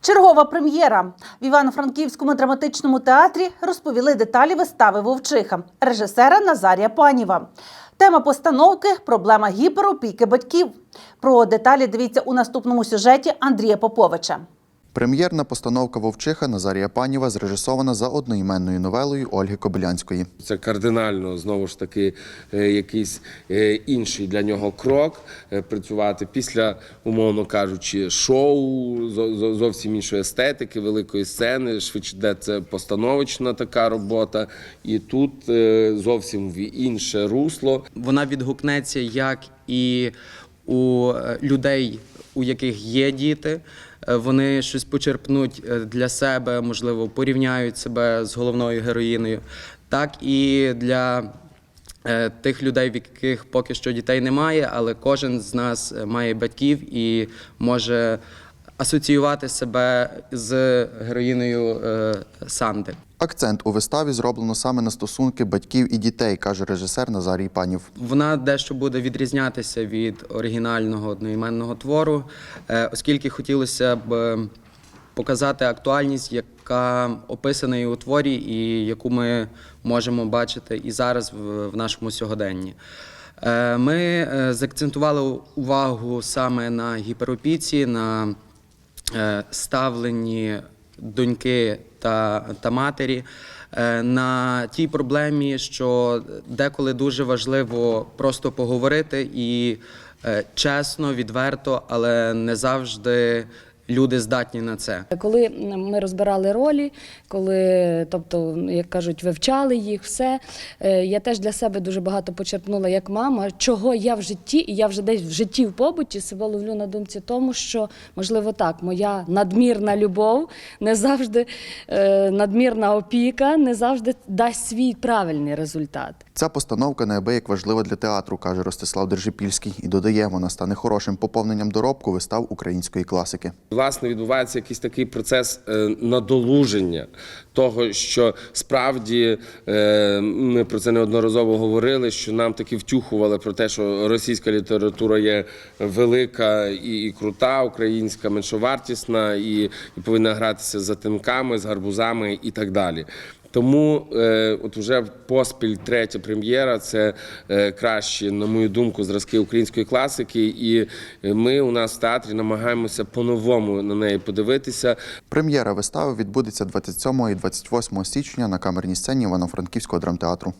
Чергова прем'єра в Івано-Франківському драматичному театрі розповіли деталі вистави Вовчиха режисера Назарія Паніва. Тема постановки проблема гіперопіки батьків. Про деталі дивіться у наступному сюжеті Андрія Поповича. Прем'єрна постановка Вовчиха Назарія Паніва зрежисована за одноіменною новелою Ольги Кобилянської. Це кардинально знову ж таки е, якийсь е, інший для нього крок е, працювати після, умовно кажучи, шоу зо- зо- зовсім іншої естетики, великої сцени. Швидше де це постановочна така робота, і тут зовсім в інше русло. вона відгукнеться як і у людей, у яких є діти. Е, Вони щось почерпнуть е, для себе, можливо, порівняють себе з головною героїною, так і для е, тих людей, в яких поки що дітей немає, але кожен з нас має батьків і може асоціювати себе з героїною е, Санди. Акцент у виставі зроблено саме на стосунки батьків і дітей, каже режисер Назарій Панів. Вона дещо буде відрізнятися від оригінального одноіменного твору, е, оскільки хотілося б показати актуальність, яка описана і у творі, і яку ми можемо бачити і зараз в, нашому сьогоденні. Е, Ми заакцентували увагу саме на гіперопіці, на ставленні доньки та, та матері е, на тій проблемі, що деколи дуже важливо просто поговорити і е, чесно, відверто, але не завжди люди здатні на це. Коли ми розбирали ролі, коли, тобто, як кажуть, вивчали їх, все, е, я теж для себе дуже багато почерпнула як мама, чого я в житті, і я вже десь в житті в побуті себе ловлю на думці тому, що, можливо, так, моя надмірна любов, не завжди е, надмірна опіка, не завжди дасть свій правильний результат. Ця постановка неабияк важлива для театру, каже Ростислав Держипільський, і додає, вона стане хорошим поповненням доробку вистав української класики. Власне, відбувається якийсь такий процес е, надолуження того, що справді е, ми про це неодноразово говорили, що нам таки втюхували про те, що російська література є велика і, крута, українська меншовартісна, і повинна гратися за тимками, з гарбузами і так далі. Тому е, от вже поспіль третя прем'єра це е, кращі, на мою думку, зразки української класики. І е, ми у нас в театрі намагаємося по-новому на неї подивитися. Прем'єра вистави відбудеться 27 і 28 січня на камерній сцені Івано-Франківського драмтеатру.